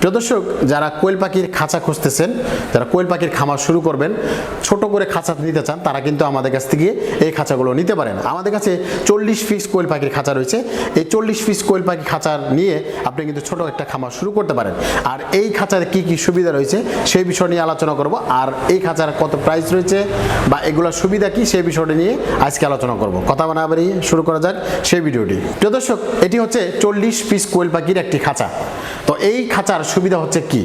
প্রিয় দর্শক, যারা কোয়েল পাখির খাঁচা খুঁজতেছেন, যারা কোয়েল পাখির খামার শুরু করবেন, ছোট করে খাঁচা নিতে চান, তারা কিন্তু আমাদের কাছ থেকে এই খাঁচাগুলো নিতে পারেন। আমাদের কাছে চল্লিশ পিস কোয়েল পাখির খাঁচা রয়েছে। এই চল্লিশ পিস কোয়েল পাখি খাঁচা নিয়ে আপনি কিন্তু ছোট একটা খামার শুরু করতে পারেন। আর এই খাঁচার কি কি সুবিধা রয়েছে, সেই বিষয় নিয়ে আলোচনা করব। আর এই খাঁচার কত প্রাইস রয়েছে বা এগুলোর সুবিধা কি, সেই বিষয়টি নিয়ে আজকে আলোচনা করব। কথা বাড়িয়ে শুরু করা যাক সেই ভিডিওটি। প্রিয় দর্শক, এটি হচ্ছে চল্লিশ পিস কোয়েল পাখির একটি খাঁচা। তো এই খাঁচার সুবিধা হচ্ছে কি?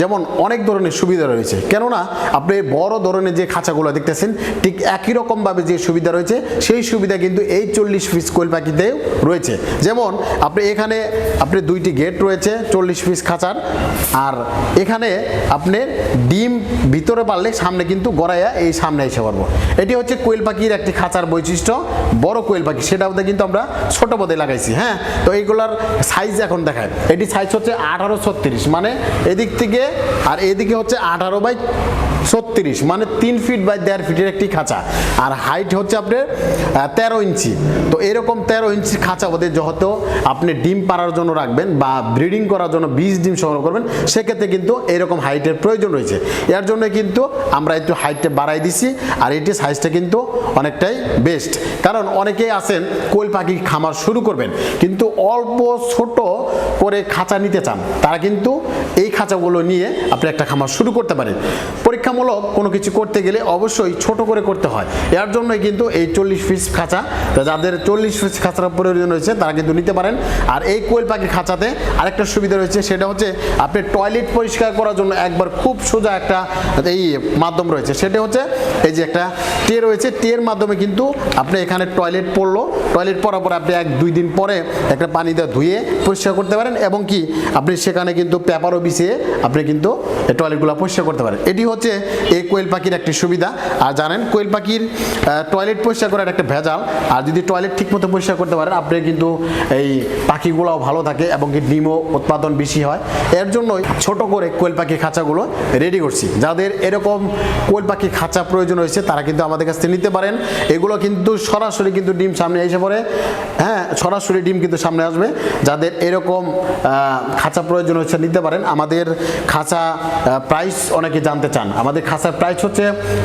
যেমন অনেক ধরনের সুবিধা রয়েছে। কেননা আপনি বড় ধরনের যে খাঁচাগুলো দেখতেছেন, ঠিক একই রকমভাবে যে সুবিধা রয়েছে, সেই সুবিধা কিন্তু এই চল্লিশ পিস কোয়েল পাখিতেও রয়েছে। যেমন আপনি এখানে, আপনি দুইটি গেট রয়েছে, চল্লিশ পিস খাঁচার, আর এখানে আপনি ডিম ভিতরে পারলে সামনে কিন্তু গড়াইয়া এই সামনে এসে পারব। এটি হচ্ছে কোয়েল পাখির একটি খাঁচার বৈশিষ্ট্য, বড় কোয়েল পাখি। সেটা মধ্যে কিন্তু আমরা ছোট পদে লাগাইছি হ্যাঁ? তো এইগুলার সাইজ এখন দেখায়। এটি সাইজ হচ্ছে আঠারো ছত্রিশ মানে এদিক থেকে আর এদিকে হচ্ছে আঠারো বাই ছত্রিশ মানে তিন ফিট বাই দেড় ফিটের একটি খাঁচা। আর হাইট হচ্ছে আপনার তেরো ইঞ্চি। তো এরকম তেরো ইঞ্চি খাঁচা ওদের যত আপনি ডিম পাড়ার জন্য রাখবেন বা ব্রিডিং করার জন্য বীজ ডিম সংগ্রহ করবেন, সেক্ষেত্রে কিন্তু এরকম হাইটের প্রয়োজন রয়েছে। এর জন্য কিন্তু আমরা একটু হাইটটা বাড়াই দিছি, আর এটি সাইজটা কিন্তু অনেকটাই বেস্ট কারণ অনেকেই আছেন, কোয়েল পাখি খামার শুরু করবেন, কিন্তু অল্প ছোট করে খাঁচা নিতে চান, তারা কিন্তু এই খাঁচাগুলো নিয়ে আপনি একটা খামার শুরু করতে পারেন। পরীক্ষামূলক কোনো কিছু করতে গেলে অবশ্যই ছোট করে করতে হয়। এর জন্যই কিন্তু এই চল্লিশ পিস খাঁচা যাদের চল্লিশ পিস খাঁচার প্রয়োজন রয়েছে, তারা কিন্তু নিতে পারেন। আর এই কোয়েল পাখির খাঁচাতে আরেকটা সুবিধা রয়েছে, সেটা হচ্ছে আপনি টয়লেট পরিষ্কার করার জন্য একবার খুব সোজা একটা এই মাধ্যম রয়েছে। সেটা হচ্ছে এই যে একটা টে রয়েছে, টের মাধ্যমে কিন্তু আপনি এখানে টয়লেট পড়ল। টয়লেট পরার পরে আপনি এক দুই দিন পরে একটা পানি দিয়ে ধুয়ে পরিষ্কার করতে পারেন এবং কি আপনি সেখানে কিন্তু পেপারও বিছিয়ে আপনি কিন্তু টয়লেটগুলো পরিষ্কার করতে পারেন। এটি হচ্ছে এই কোয়েল পাখির একটি সুবিধা। আর জানেন, কোয়েল পাখির টয়লেট পরিষ্কার করার একটা ভেজাল। আর যদি টয়লেট ঠিকমতো পরিষ্কার করতে পারেন, আপনি কিন্তু এই পাখিগুলোও ভালো থাকে এবং কি ডিমও উৎপাদন বেশি হয়। এর জন্যই ছোট করে কোয়েল পাখি খাঁচাগুলো রেডি করছি। যাদের এরকম কোয়েল পাখি খাঁচা প্রয়োজন হয়েছে তারা কিন্তু আমাদের কাছ থেকে নিতে পারেন। এগুলো কিন্তু সরাসরি কিন্তু ডিম সামনে এসে পড়ে। হ্যাঁ সরাসরি ডিম কিন্তু সামনে আসবে। যাদের এরকম খাঁচা প্রয়োজন হচ্ছে নিতে পারেন। আমাদের খাঁচা প্রাইস অনেকে জানতে চান। আমাদের খাঁচার প্রাইস হচ্ছে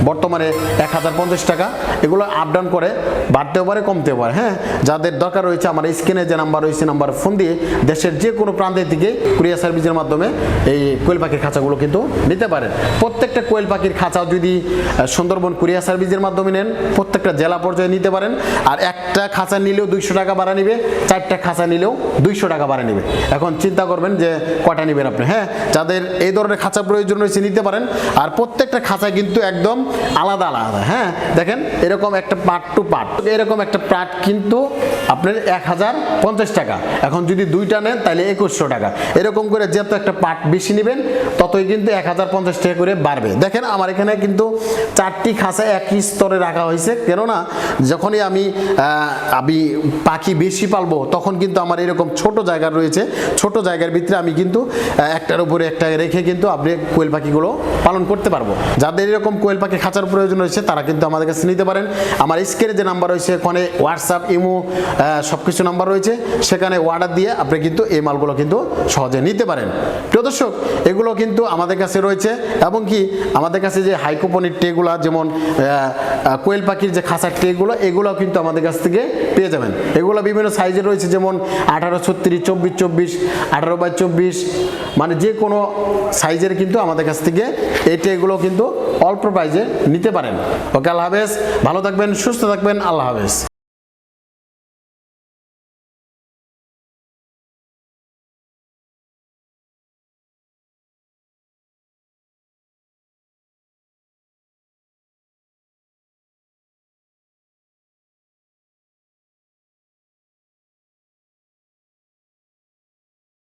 বর্তমানে এক হাজার পঞ্চাশ টাকা। এগুলো আপ ডাউন করে, বাড়তেও পারে, কমতেও পারে হ্যাঁ? যাদের দরকার রয়েছে, আমার স্ক্রিনে যে নাম্বার রয়েছে নাম্বার ফোন দিয়ে দেশের যে কোনো প্রান্তের দিকে কুরিয়ার সার্ভিসের মাধ্যমে এই কোয়েল পাখির খাঁচাগুলো কিন্তু নিতে পারেন। প্রত্যেকটা কোয়েল পাখির খাঁচা যদি সুন্দরবন কুরিয়ার সার্ভিসের মাধ্যমে নেন, প্রত্যেকটা জেলা পর্যায়ে নিতে পারেন। আর একটা খাঁচা নিলেও দুইশো টাকা ভাড়া নিবে, চারটা খাঁচা নিলেও দুইশো টাকা ভাড়া নিবে। এখন চিন্তা করবেন যে কটা নেবেন আপনি হ্যাঁ? যাদের এই ধরনের খাঁচা প্রয়োজন রয়েছে, নিতে পারেন। আর প্রত্যেকটা খাঁচা কিন্তু একদম আলাদা আলাদা হ্যাঁ? দেখেন, এরকম একটা পার্ট টু পার্ট এরকম একটা পার্ট কিন্তু আপনার এক হাজার পঞ্চাশ টাকা। এখন যদি দুইটা নেন, তাহলে একুশশো টাকা। এরকম করে যত একটা পার্ট বেশি নেবেন, ততই কিন্তু এক হাজার পঞ্চাশ টাকা করে বাড়বে। দেখেন, আমার এখানে কিন্তু চারটি খাঁচা একই স্তরে রাখা হয়েছে। কেননা, যখনই আমি আমি পাখি বেশি পালবো, তখন কিন্তু আমার এরকম ছোট জায়গা রয়েছে। ছোট জায়গার ভিতরে আমি কিন্তু একটার উপরে একটা রেখে কিন্তু আপনি কোয়েল পাখিগুলো পালন করতে পারব যাদের এরকম কোয়েল পাখি খাঁচার প্রয়োজন রয়েছে, তারা কিন্তু আমাদের কাছে নিতে পারেন। আমার স্ক্রিনে যে নাম্বার রয়েছে ওখানে হোয়াটসঅ্যাপ ইমো সব কিছু নাম্বার রয়েছে। সেখানে অর্ডার দিয়ে আপনি কিন্তু এই মালগুলো কিন্তু সহজে নিতে পারেন। প্রিয় দর্শক, এগুলো কিন্তু আমাদের কাছে রয়েছে এবং কি আমাদের কাছে যে হাইকোপনির ট্রেগুলো যেমন কোয়েল পাখির যে খাঁচার ট্রেগুলো এগুলো কিন্তু আমাদের কাছ থেকে পেয়ে যাবেন। এগুলো বিভিন্ন সাইজে রয়েছে, যেমন আঠারো, ছত্রিশ, চব্বিশ চব্বিশ, আঠারো বাই চব্বিশ। মানে যে কোনো সাইজের কিন্তু আমাদের কাছ থেকে এটি এগুলো কিন্তু অল্প প্রাইজে নিতে পারেন। ওকে, আল্লাহ হাফেজ। ভালো থাকবেন, সুস্থ থাকবেন, আল্লাহ হাফেজ।